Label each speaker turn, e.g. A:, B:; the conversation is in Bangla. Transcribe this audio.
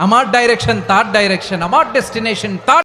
A: আমার ডাইরেকশন তার ডাইরেকশন আমার ডেস্টিনেশন তার